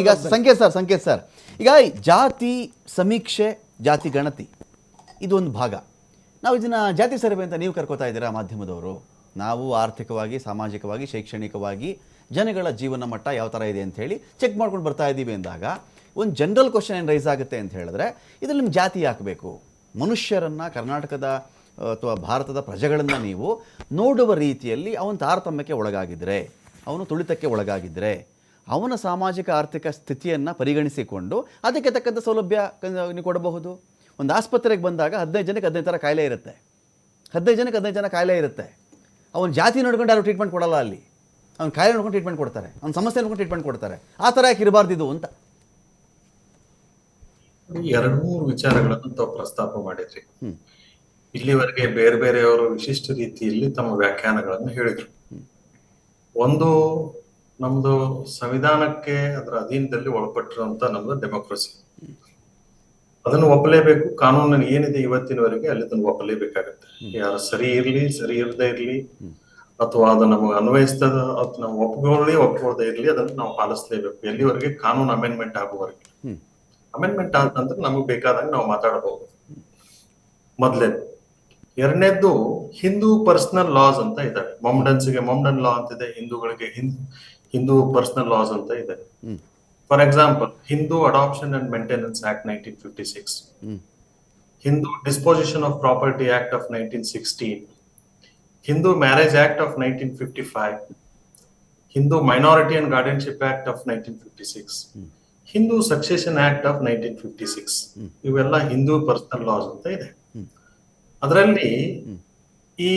ಈಗ ಸಂಕೇತ್ ಸರ್ ಸಂಕೇತ್ ಸರ್. ಈಗ ಜಾತಿ ಸಮೀಕ್ಷೆ, ಜಾತಿ ಗಣತಿ ಇದು ಒಂದು ಭಾಗ. ನಾವು ಇದನ್ನ ಜಾತಿ ಸರ್ವೆ ಅಂತ ನೀವು ಕರ್ಕೋತಾ ಇದ್ದೀರಾ ಮಾಧ್ಯಮದವರು? ನಾವು ಆರ್ಥಿಕವಾಗಿ, ಸಾಮಾಜಿಕವಾಗಿ, ಶೈಕ್ಷಣಿಕವಾಗಿ ಜನಗಳ ಜೀವನ ಮಟ್ಟ ಯಾವ ಥರ ಇದೆ ಅಂತ ಹೇಳಿ ಚೆಕ್ ಮಾಡ್ಕೊಂಡು ಬರ್ತಾ ಇದ್ದೀವಿ ಅಂದಾಗ, ಒಂದು ಜನರಲ್ ಕ್ವಶನ್ ಏನು ರೈಸ್ ಆಗುತ್ತೆ ಅಂತ ಹೇಳಿದ್ರೆ, ಇದ್ರಲ್ಲಿ ನಿಮ್ಗೆ ಜಾತಿ ಹಾಕಬೇಕು ಮನುಷ್ಯರನ್ನು ಕರ್ನಾಟಕದ, ಅಥವಾ ಭಾರತದ ಪ್ರಜೆಗಳನ್ನು ನೀವು ನೋಡುವ ರೀತಿಯಲ್ಲಿ ಅವನು ತಾರತಮ್ಯಕ್ಕೆ ಒಳಗಾಗಿದ್ದರೆ ಅವನು ತುಳಿತಕ್ಕೆ ಒಳಗಾಗಿದ್ದರೆ ಅವನ ಸಾಮಾಜಿಕ ಆರ್ಥಿಕ ಸ್ಥಿತಿಯನ್ನು ಪರಿಗಣಿಸಿಕೊಂಡು ಅದಕ್ಕೆ ತಕ್ಕಂಥ ಸೌಲಭ್ಯ ನೀವು ಕೊಡಬಹುದು. ಒಂದು ಆಸ್ಪತ್ರೆಗೆ ಬಂದಾಗ ಹದಿನೈದು ಜನಕ್ಕೆ ಹದಿನೈದು ಥರ ಕಾಯಿಲೆ ಇರುತ್ತೆ. ಹದಿನೈದು ಜನಕ್ಕೆ ಹದಿನೈದು ಜನ ಕಾಯಿಲೆ ಇರುತ್ತೆ. ಅವನ ಜಾತಿ ನೋಡ್ಕೊಂಡು ಯಾರು ಟ್ರೀಟ್ಮೆಂಟ್ ಕೊಡಲ್ಲ ಅಲ್ಲಿ. ಅವ್ನ ಕಾಯಿಲೆ ನೋಡ್ಕೊಂಡು ಟ್ರೀಟ್ಮೆಂಟ್ ಕೊಡ್ತಾರೆ. ಅವ್ನ ಸಮಸ್ಯೆ ನೋಡ್ಕೊಂಡು ಟ್ರೀಟ್ಮೆಂಟ್ ಕೊಡ್ತಾರೆ. ಆ ಥರ ಯಾಕೆ ಇರಬಾರ್ದಿದು ಅಂತ. ಎರಡು ಮೂರು ವಿಚಾರಗಳನ್ನು ತಾವು ಪ್ರಸ್ತಾಪ ಮಾಡಿದ್ರಿ. ಇಲ್ಲಿವರೆಗೆ ಬೇರೆ ಬೇರೆಯವರು ವಿಶಿಷ್ಟ ರೀತಿಯಲ್ಲಿ ತಮ್ಮ ವ್ಯಾಖ್ಯಾನಗಳನ್ನು ಹೇಳಿದ್ರು. ಒಂದು ನಮ್ದು ಸಂವಿಧಾನಕ್ಕೆ ಅದರ ಅಧೀನದಲ್ಲಿ ಒಳಪಟ್ಟಿರುವಂತ ನಮ್ದು ಡೆಮೋಕ್ರಸಿ ಅದನ್ನು ಒಪ್ಪಲೇಬೇಕು ಕಾನೂನು ಏನಿದೆ ಇವತ್ತಿನವರೆಗೆ ಅಲ್ಲಿ ಅದನ್ನು ಒಪ್ಪಲೇಬೇಕಾಗತ್ತೆ. ಯಾರು ಸರಿ ಇರ್ಲಿ ಸರಿ ಇರದೇ ಇರ್ಲಿ ಅಥವಾ ಅದು ನಮಗೆ ಅನ್ವಯಿಸ್ತದ ಅಥವಾ ನಾವು ಒಪ್ಕೊಳ್ಳಿ ಒಪ್ಕೊಳ್ಳದೆ ಇರ್ಲಿ ಅದನ್ನು ನಾವು ಪಾಲಿಸಲೇಬೇಕು. ಎಲ್ಲಿವರೆಗೆ ಕಾನೂನು ಅಮೆಂಡ್ಮೆಂಟ್ ಆಗುವವರೆಗೆ. ಅಮೆಂಡ್ಮೆಂಟ್ ಆದ ನಂತರ ನಮಗೆ ಬೇಕಾದಾಗ ನಾವು ಮಾತಾಡಬಹುದು. ಮೊದಲೇದು ಎರಡನೇದ್ದು ಹಿಂದೂ ಪರ್ಸನಲ್ ಲಾಸ್ ಅಂತ ಇದಾವೆ. ಮೊಮ್ಡನ್ಸ್ಗೆ ಮೊಮ್ಡನ್ ಲಾ ಅಂತಿದೆ ಹಿಂದೂಗಳಿಗೆ ಹಿಂದ್ ಹಿಂದೂ ಪರ್ಸನಲ್ ಲಾಸ್ ಅಂತ ಇದೆ. For example Hindu adoption and maintenance act nineteen fifty six. Hindu disposition of property act of nineteen sixteen Hindu marriage act of nineteen fifty five Hindu minority and guardianship act of nineteen fifty six Hindu succession act of nineteen fifty six. ಇವೆಲ್ಲ Hindu personal loss ಅಂತ ಇದೆ. ಅದರಲ್ಲಿ. ಈ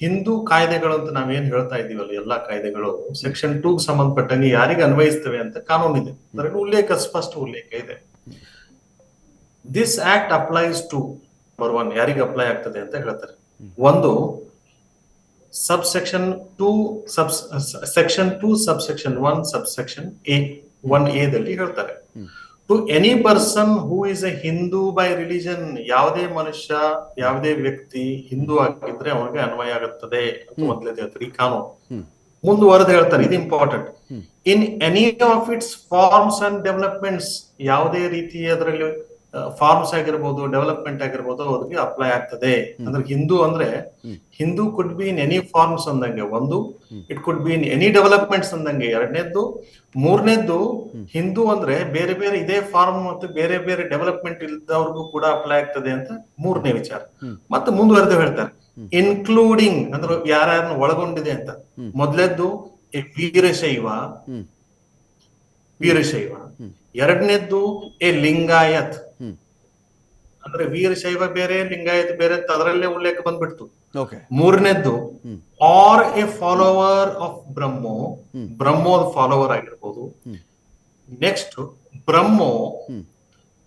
ಹಿಂದೂ ಕಾಯ್ದೆಗಳು ಅಂತ ನಾವೇನ್ ಹೇಳ್ತಾ ಇದೀವಲ್ಲ ಎಲ್ಲಾ ಕಾಯ್ದೆಗಳು ಸೆಕ್ಷನ್ ಟೂ ಸಂಬಂಧಪಟ್ಟಂಗೆ ಯಾರಿಗೆ ಅನ್ವಯಿಸ್ತವೆ ಅಂತ ಕಾನೂನಿದೆ ಅದರಲ್ಲಿ ಉಲ್ಲೇಖ ಸ್ಪಷ್ಟ ಉಲ್ಲೇಖ ಇದೆ. This act applies to number one ಯಾರಿಗೆ ಅಪ್ಲೈ ಆಗ್ತದೆ ಅಂತ ಹೇಳ್ತಾರೆ. ಒಂದು sub section two sub section two sub section one sub section A one A ದಲ್ಲಿ ಹೇಳ್ತಾರೆ. To any person who is a Hindu by religion ಯಾವುದೇ ಮನುಷ್ಯ ಯಾವುದೇ ವ್ಯಕ್ತಿ ಹಿಂದೂ ಆಗಿದ್ರೆ ಅವನಿಗೆ ಅನ್ವಯ ಆಗುತ್ತದೆ ಅಂತ ಮೊದಲೇ ಹೇಳ್ತಾರೆ ಈ ಕಾನೂನು. ಮುಂದುವರೆದು ಹೇಳ್ತಾರೆ ಇದು important in any of its forms and developments ಯಾವುದೇ ರೀತಿ ಅದರಲ್ಲಿ ಫಾರ್ಮ್ಸ್ ಆಗಿರ್ಬೋದು ಡೆವಲಪ್ಮೆಂಟ್ ಆಗಿರ್ಬೋದು ಅದಕ್ಕೆ ಅಪ್ಲೈ ಆಗ್ತದೆ. ಅಂದ್ರೆ ಹಿಂದೂ ಅಂದ್ರೆ Hindu could be in any forms ಅಂದಂಗೆ ಒಂದು it could be in any developments ಅಂದಂಗೆ ಎರಡನೇದ್ದು ಮೂರನೇದ್ದು ಹಿಂದೂ ಅಂದ್ರೆ ಬೇರೆ ಬೇರೆ ಇದೇ ಫಾರ್ಮ್ ಮತ್ತು ಬೇರೆ ಬೇರೆ ಡೆವಲಪ್ಮೆಂಟ್ ಇಲ್ದವ್ರಿಗೂ ಕೂಡ ಅಪ್ಲೈ ಆಗ್ತದೆ ಅಂತ ಮೂರನೇ ವಿಚಾರ. ಮತ್ತೆ ಮುಂದುವರೆದು ಹೇಳ್ತಾರೆ. ಇನ್ಕ್ಲೂಡಿಂಗ್ ಅಂದ್ರೆ ಯಾರ್ಯಾರನ್ನ ಒಳಗೊಂಡಿದೆ ಅಂತ. ಮೊದಲೇದ್ದು ವೀರಶೈವ. ವೀರಶೈವ. ಎರಡನೇದ್ದು ಎ ಲಿಂಗಾಯತ್. ಅಂದ್ರೆ ವೀರಶೈವ ಬೇರೆ ಲಿಂಗಾಯತ್ ಬೇರೆ ಅಂತ ಅದರಲ್ಲೇ ಉಲ್ಲೇಖ ಬಂದ್ಬಿಡ್ತು. Okay. ಮೂರನೇದ್ದು. Or a follower of Brahmo. ಬ್ರಹ್ಮೋದ follower ಆಗಿರ್ಬೋದು. Next Brahmo hmm.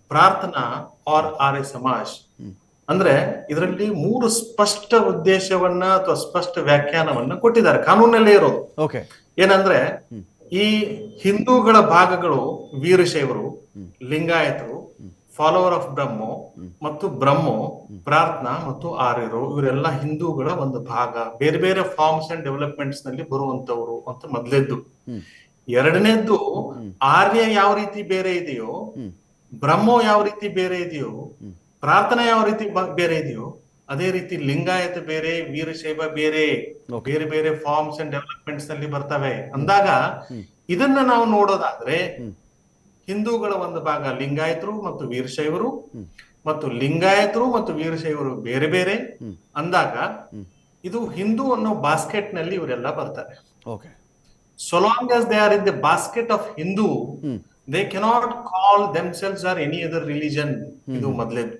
Prarthana or or A Samaj. ಅಂದ್ರೆ ಇದರಲ್ಲಿ ಮೂರು ಸ್ಪಷ್ಟ ಉದ್ದೇಶವನ್ನ ಅಥವಾ ಸ್ಪಷ್ಟ ವ್ಯಾಖ್ಯಾನವನ್ನ ಕೊಟ್ಟಿದ್ದಾರೆ. ಕಾನೂನಲ್ಲೇ ಇರೋದು. ಓಕೆ. ಏನಂದ್ರೆ ಈ ಹಿಂದೂಗಳ ಭಾಗಗಳು ವೀರಶೈವರು ಲಿಂಗಾಯತರು ಫಾಲೋವರ್ ಆಫ್ ಬ್ರಹ್ಮೋ ಮತ್ತು ಬ್ರಹ್ಮೋ ಪ್ರಾರ್ಥನಾ ಮತ್ತು ಆರ್ಯರು ಇವರೆಲ್ಲ ಹಿಂದೂಗಳ ಒಂದು ಭಾಗ. ಬೇರೆ ಬೇರೆ ಫಾರ್ಮ್ಸ್ ಅಂಡ್ ಡೆವಲಪ್ಮೆಂಟ್ಸ್ನಲ್ಲಿ ಬರುವಂತವರು ಅಂತ ಮೊದಲೆದ್ದು. ಎರಡನೇದ್ದು ಆರ್ಯ ಯಾವ ರೀತಿ ಬೇರೆ ಇದೆಯೋ ಹ್ಮ್. ಬ್ರಹ್ಮೋ ಯಾವ ರೀತಿ ಬೇರೆ ಇದೆಯೋ ಪ್ರಾರ್ಥನಾ ಯಾವ ರೀತಿ ಬೇರೆ ಇದೆಯೋ ಅದೇ ರೀತಿ ಲಿಂಗಾಯತ ಬೇರೆ ವೀರಶೈವ ಬೇರೆ ಬೇರೆ ಬೇರೆ ಫಾರ್ಮ್ಸ್ ಅಂಡ್ ಡೆವಲಪ್ಮೆಂಟ್ಸ್ನಲ್ಲಿ ಬರ್ತವೆ. ಅಂದಾಗ ಇದನ್ನ ನಾವು ನೋಡೋದಾದ್ರೆ ಹಿಂದೂಗಳ ಒಂದು ಭಾಗ ಲಿಂಗಾಯತರು ಮತ್ತು ವೀರಶೈವರು ಮತ್ತು ಲಿಂಗಾಯತರು ಮತ್ತು ವೀರಶೈವರು ಬೇರೆ ಬೇರೆ ಅಂದಾಗ ಇದು ಹಿಂದೂ ಅನ್ನೋ ಬಾಸ್ಕೆಟ್ನಲ್ಲಿ ಇವರೆಲ್ಲ ಬರ್ತಾರೆ. So long as they are in the basket of Hindu they cannot call themselves or any other religion. ಇದು ಮೊದಲೇದು.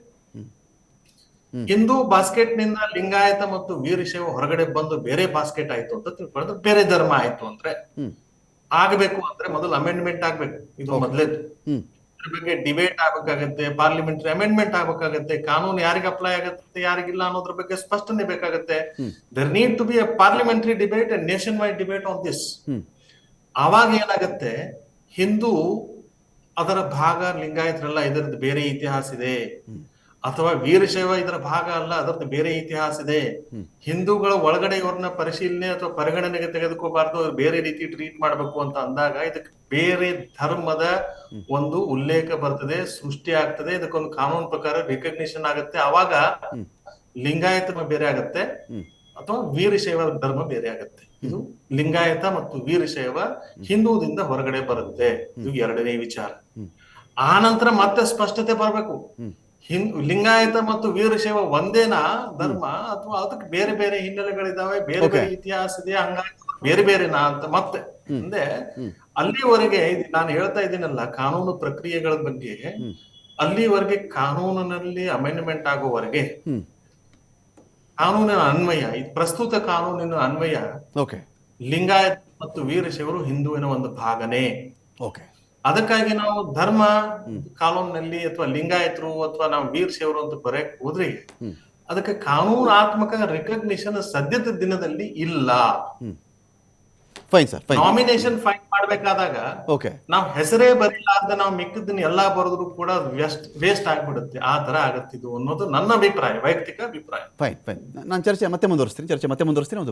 ಹಿಂದೂ ಬಾಸ್ಕೆಟ್ನಿಂದ ಲಿಂಗಾಯತ ಮತ್ತು ವೀರಶೈವ ಹೊರಗಡೆ ಬಂದು ಬೇರೆ ಬಾಸ್ಕೆಟ್ ಆಯ್ತು ಅಂತ ತಿಳ್ಕೊಂಡ್ರೆ ಬೇರೆ ಧರ್ಮ ಆಯ್ತು ಅಂದ್ರೆ ಆಗ್ಬೇಕು ಅಂದ್ರೆ ಮೊದಲು ಅಮೆಂಡ್ಮೆಂಟ್ ಆಗ್ಬೇಕು. ಇದು ಮೊದಲೇದು. ಇದ್ರ ಬಗ್ಗೆ ಡಿಬೇಟ್ ಆಗ್ಬೇಕಾಗತ್ತೆ ಪಾರ್ಲಿಮೆಂಟರಿ ಅಮೆಂಡ್ಮೆಂಟ್ ಆಗ್ಬೇಕಾಗತ್ತೆ ಕಾನೂನು ಯಾರಿಗೆ ಅಪ್ಲೈ ಆಗುತ್ತೆ ಯಾರಿಗಿಲ್ಲ ಅನ್ನೋದ್ರ ಬಗ್ಗೆ ಸ್ಪಷ್ಟನೆ ಬೇಕಾಗತ್ತೆ. There need to be a parliamentary debate and nationwide debate on this ಅವಾಗ ಆವಾಗ ಏನಾಗತ್ತೆ ಹಿಂದೂ ಅದರ ಭಾಗ ಲಿಂಗಾಯತರೆಲ್ಲ ಇದರದ್ದು ಬೇರೆ ಇತಿಹಾಸ ಇದೆ. ಅಥವಾ ವೀರಶೈವ ಇದರ ಭಾಗ ಅಲ್ಲ ಅದರದ್ದು ಬೇರೆ ಇತಿಹಾಸ ಇದೆ. ಹಿಂದೂಗಳ ಒಳಗಡೆ ಇವ್ರನ್ನ ಪರಿಶೀಲನೆ ಅಥವಾ ಪರಿಗಣನೆಗೆ ತೆಗೆದುಕೋಬಾರ್ದು ಅವ್ರು ಬೇರೆ ರೀತಿ ಟ್ರೀಟ್ ಮಾಡ್ಬೇಕು ಅಂತ ಅಂದಾಗ ಇದಕ್ಕೆ ಬೇರೆ ಧರ್ಮದ ಒಂದು ಉಲ್ಲೇಖ ಬರ್ತದೆ ಸೃಷ್ಟಿ ಆಗ್ತದೆ. ಇದಕ್ಕೊಂದು ಕಾನೂನು ಪ್ರಕಾರ ರಿಕಗ್ನಿಷನ್ ಆಗುತ್ತೆ. ಅವಾಗ ಲಿಂಗಾಯತ ಬೇರೆ ಆಗತ್ತೆ. ಅಥವಾ ವೀರಶೈವ ಧರ್ಮ ಬೇರೆ ಆಗತ್ತೆ. ಇದು ಲಿಂಗಾಯತ ಮತ್ತು ವೀರಶೈವ ಹಿಂದೂದಿಂದ ಹೊರಗಡೆ ಬರುತ್ತೆ. ಇದು ಎರಡನೇ ವಿಚಾರ. ಆ ನಂತರ ಮತ್ತೆ ಸ್ಪಷ್ಟತೆ ಬರಬೇಕು. ಹಿಂದ್ ಲಿಂಗಾಯತ ಮತ್ತು ವೀರಶೈವ ಒಂದೇನಾ ಧರ್ಮ ಅಥವಾ ಅದಕ್ಕೆ ಬೇರೆ ಬೇರೆ ಹಿನ್ನೆಲೆಗಳಿದಾವೆ ಬೇರೆ ಬೇರೆ ಇತಿಹಾಸ ಇದೆ ಹಂಗಾಗಿ ಬೇರೆ ಬೇರೆನಾ ಅಂತ ಮತ್ತೆ ಅಂದ್ರೆ ಅಲ್ಲಿವರೆಗೆ ನಾನು ಹೇಳ್ತಾ ಇದ್ದೀನಲ್ಲ ಕಾನೂನು ಪ್ರಕ್ರಿಯೆಗಳ ಬಗ್ಗೆ ಅಲ್ಲಿವರೆಗೆ ಕಾನೂನಿನಲ್ಲಿ ಅಮೆಂಡ್ಮೆಂಟ್ ಆಗುವವರೆಗೆ ಕಾನೂನಿನ ಅನ್ವಯ ಈ ಪ್ರಸ್ತುತ ಕಾನೂನಿನ ಅನ್ವಯ ಲಿಂಗಾಯತ ಮತ್ತು ವೀರಶೈವರು ಹಿಂದುವಿನ ಒಂದು ಭಾಗನೇ. ಓಕೆ ಅದಕ್ಕಾಗಿ ನಾವು ಧರ್ಮ ಕಾನೂನಿನಲ್ಲಿ ಅಥವಾ ಲಿಂಗಾಯತರು ಅಥವಾ ನಾವು ವೀರಶೈವರು ಅಂತ ಬರೆಯಕ್ ಹೋದ್ರೆ ಅದಕ್ಕೆ ಕಾನೂನಾತ್ಮಕ ರೆಕಗ್ನಿಷನ್ ಸದ್ಯದ ದಿನದಲ್ಲಿ ಇಲ್ಲ. Fine sir fine nomination file ಮಾಡ್ಬೇಕಾದಾಗ okay ನಾವ್ ಹೆಸರೇ ಬರೀಲಾರ್ದ ನಾವು ಮಿಕ್ಕಿದ್ದನ್ನ ಎಲ್ಲಾ ಬರೆದ್ರು ಕೂಡ ವೇಸ್ಟ್ ವೇಸ್ಟ್ ಆಗ್ಬಿಡುತ್ತೆ. ಆ ತರ ಆಗತ್ತಿದು ಅನ್ನೋದು ನನ್ನ ಅಭಿಪ್ರಾಯ ವೈಯಕ್ತಿಕ ಅಭಿಪ್ರಾಯ. ಫೈನ್ ಫೈನ್ ನಾನು ಚರ್ಚೆ ಮತ್ತೆ ಮುಂದುವರಿಸ್ತೀನಿ ಚರ್ಚೆ ಮತ್ತೆ ಮುಂದುವರಿಸ್ತೀನಿ ಒಂದು